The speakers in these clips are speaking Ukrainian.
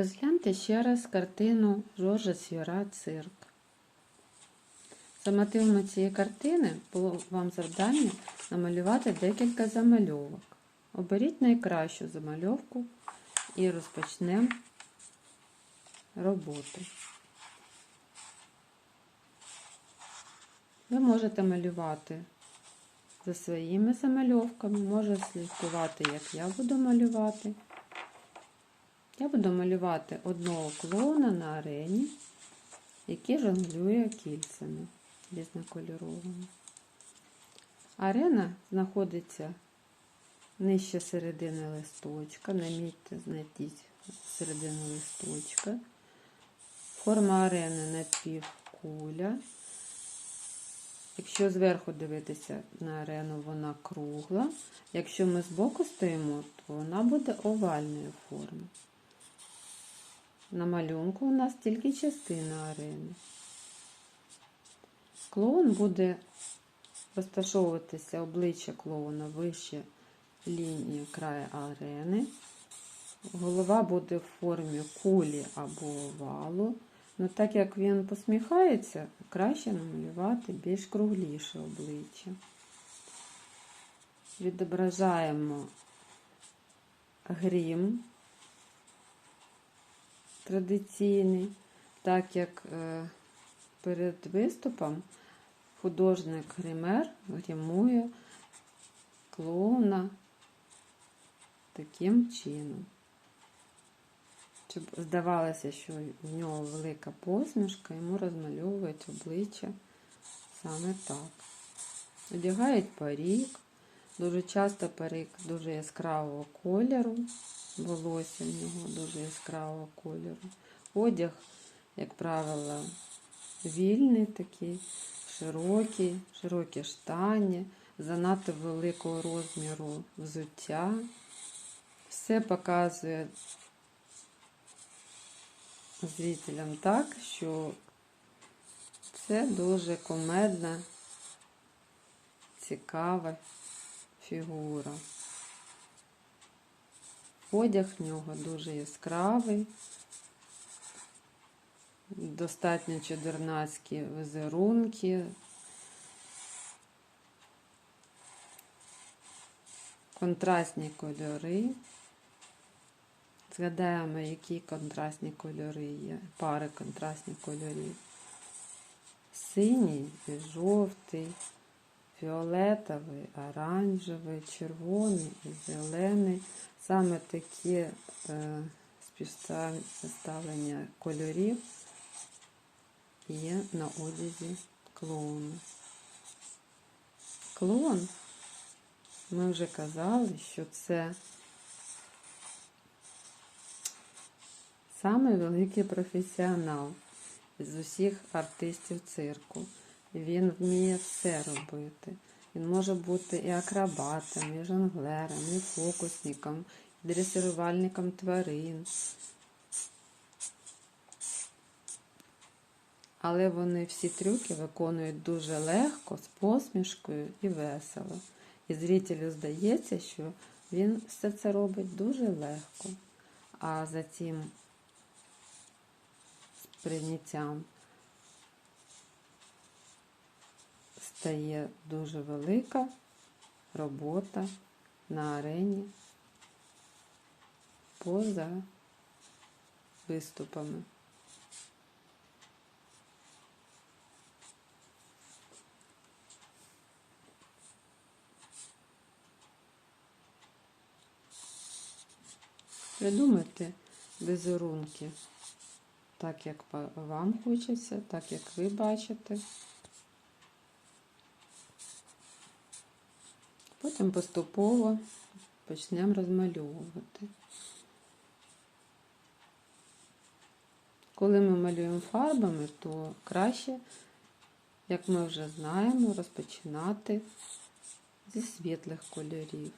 Розгляньте ще раз картину Жоржа Сюра Цирк. За мотивами цієї картини було вам завдання намалювати декілька замальовок. Оберіть найкращу замальовку і розпочнемо роботу. Ви можете малювати за своїми замальовками, можете слідкувати, як я буду малювати. Я буду малювати одного клоуна на арені, який жонглює кільцями різнокольоровими. Арена знаходиться нижче середини листочка. Намітьте, знайдіть середину листочка. Форма арени напівкуля. Якщо зверху дивитися на арену, вона кругла. Якщо ми збоку стоїмо, то вона буде овальної форми. На малюнку у нас тільки частина арени. Клоун буде розташовуватися обличчя клоуна вище лінії краю арени. Голова буде в формі кулі або овалу. Ну, так як він посміхається, краще намалювати більш кругліше обличчя. Відображаємо грім традиційний, так як е, перед виступом художник гример грімує клоуна таким чином. Щоб здавалося, що в нього велика посмішка, йому розмальовують обличчя саме так. Одягають парік, дуже часто парик дуже яскравого кольору, волосся в нього дуже яскравого кольору. Одяг, як правило, вільний такий, широкий, широкі штані, занадто великого розміру взуття. Все показує зрителям так, що це дуже комедна, цікава фігура. Одяг в нього дуже яскравий, достатньо чудернацькі візерунки, контрастні кольори. Згадаємо, які контрастні кольори є, пари контрастних кольорів. Синій і жовтий, фіолетовий, оранжевий, червоний зелений. Саме такі е, співставлення кольорів є на одязі клоуна. Клоун, ми вже казали, що це Самий великий професіонал з усіх артистів цирку. Він вміє все робити. Він може бути і акробатом, і жонглером, і фокусником, і дресирувальником тварин. Але вони всі трюки виконують дуже легко, з посмішкою і весело. І зрителю здається, що він все це робить дуже легко. А за цим прийняттям стає дуже велика робота на арені поза виступами. Придумайте візерунки так, як вам хочеться, так як ви бачите. Потім поступово почнемо розмальовувати. Коли ми малюємо фарбами, то краще, як ми вже знаємо, розпочинати зі світлих кольорів.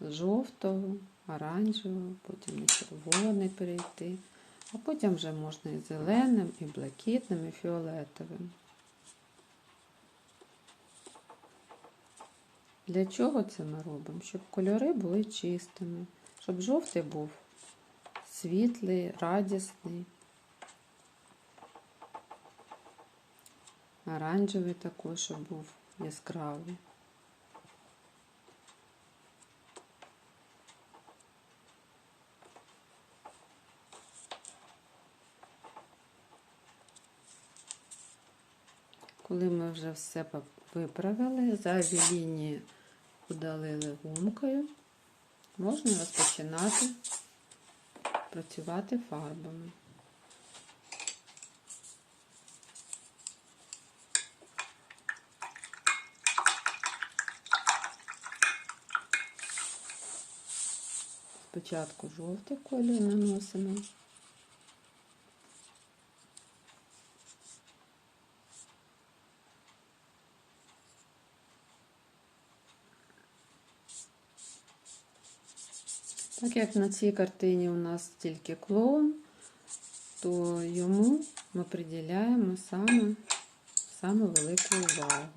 З жовтого, оранжевого, потім на червоний перейти. А потім вже можна і зеленим, і блакитним, і фіолетовим. Для чого це ми робимо? Щоб кольори були чистими, щоб жовтий був світлий, радісний. Оранжевий також, щоб був яскравий. Коли ми вже все виправили, зайві лінії удалили гумкою, можна розпочинати працювати фарбами. Спочатку жовтий колір наносимо. Так як на цій картині у нас тільки клоун, то йому ми приділяємо саме, саме велику увагу.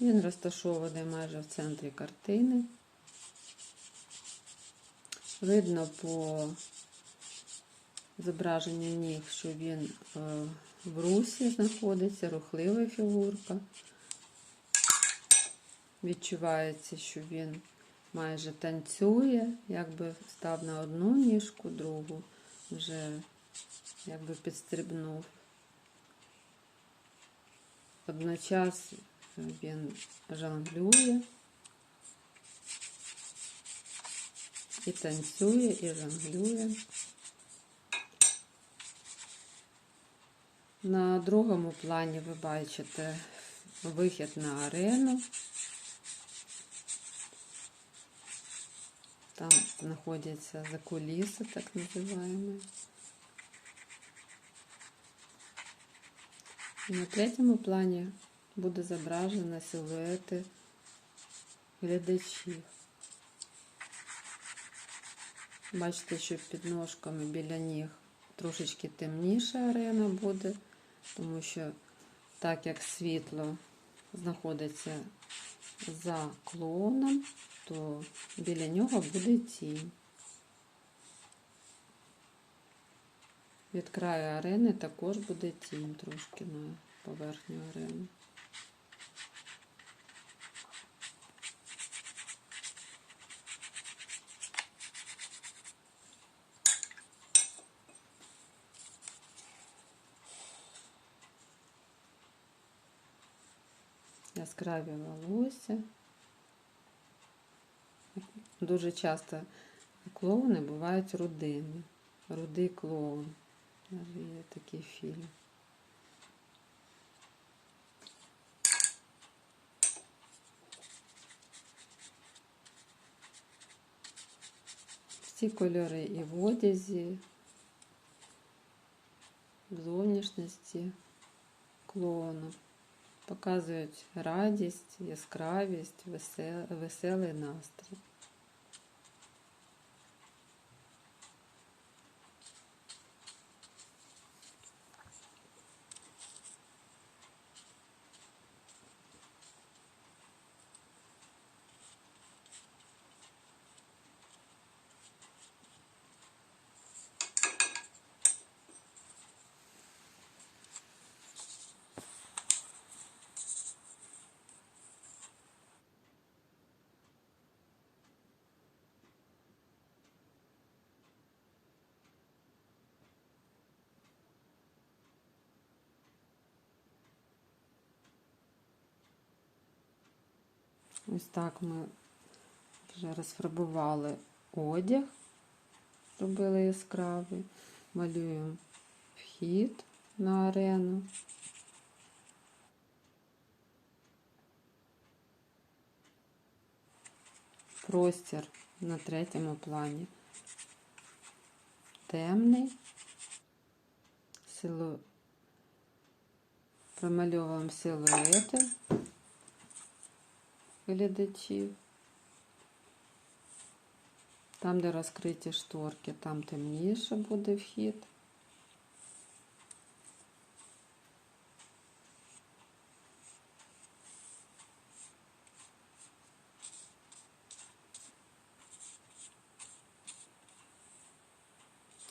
Він розташований майже в центрі картини. Видно по зображенню ніг, що він е, в русі знаходиться, рухлива фігурка. Відчувається, що він майже танцює, якби став на одну ніжку, другу вже якби підстрибнув. Водночас він жонглює і танцює, і жонглює. На другому плані ви бачите вихід на арену. Там знаходяться закуліси, так називаємо. І на третьому плані буде зображено силуети глядачів. Бачите, що під ножками біля ніг трошечки темніша арена буде, тому що так як світло знаходиться за клоуном, то біля нього буде тінь. Від краю арени також буде тінь трошки на поверхню арени. Яскраві волосся. Дуже часто клоуни бувають рудими. Рудий клоун. Є такий фільм. Всі кольори і в одязі, в зовнішності клоуна показують радість, яскравість, весел- веселий настрій. Ось так ми вже розфарбували одяг, робили яскравий, малюємо вхід на арену. Простір на третьому плані. Темний, силу... промальовуємо силуети глядачів. Там, де розкриті шторки, там темніше буде вхід.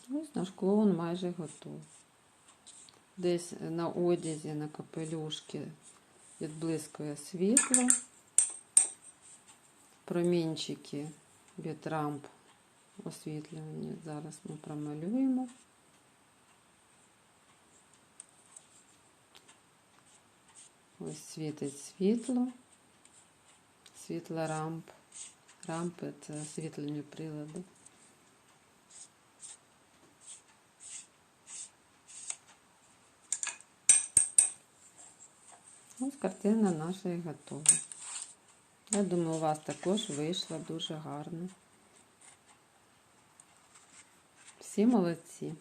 Ну, Ось наш клоун майже готовий. Десь на одязі, на капелюшки відблискує світло. Промінчики від рамп освітлювання. Зараз ми промалюємо. Ось світить світло. Світло рамп. Рампи це освітлені прилади. Ось картина наша і готова. Я думаю, у вас також вийшла дуже гарно. Всі молодці.